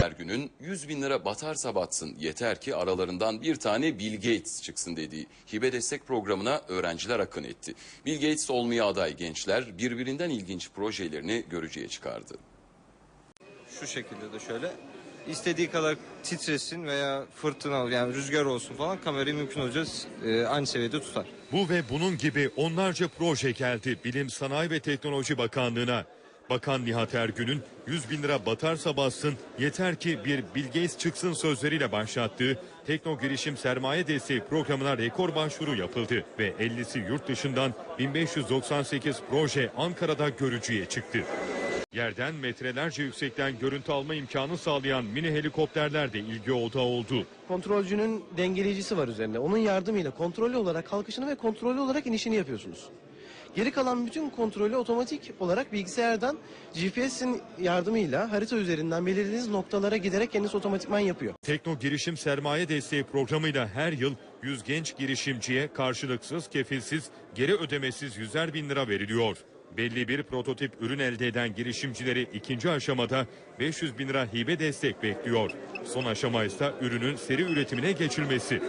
Her günün 100 bin lira batarsa batsın yeter ki aralarından bir tane Bill Gates çıksın dediği hibe destek programına öğrenciler akın etti. Bill Gates olmaya aday gençler birbirinden ilginç projelerini görücüye çıkardı. Şu şekilde de şöyle. istediği kadar titresin veya fırtına yani rüzgar olsun falan kamerayı mümkün olunca e, aynı seviyede tutar. Bu ve bunun gibi onlarca proje geldi Bilim Sanayi ve Teknoloji Bakanlığı'na. Bakan Nihat Ergün'ün 100 bin lira batarsa bassın yeter ki bir Bill Gates çıksın sözleriyle başlattığı Tekno Girişim Sermaye Desteği programına rekor başvuru yapıldı ve 50'si yurt dışından 1598 proje Ankara'da görücüye çıktı. Yerden metrelerce yüksekten görüntü alma imkanı sağlayan mini helikopterler de ilgi odağı oldu. kontrolcünün dengeleyicisi var üzerinde. Onun yardımıyla kontrollü olarak kalkışını ve kontrollü olarak inişini yapıyorsunuz. Geri kalan bütün kontrolü otomatik olarak bilgisayardan GPS'in yardımıyla harita üzerinden belirlediğiniz noktalara giderek kendisi otomatikman yapıyor. Tekno Girişim Sermaye Desteği programıyla her yıl 100 genç girişimciye karşılıksız, kefilsiz, geri ödemesiz yüzer bin lira veriliyor. Belli bir prototip ürün elde eden girişimcileri ikinci aşamada 500 bin lira hibe destek bekliyor. Son aşama ise ürünün seri üretimine geçilmesi.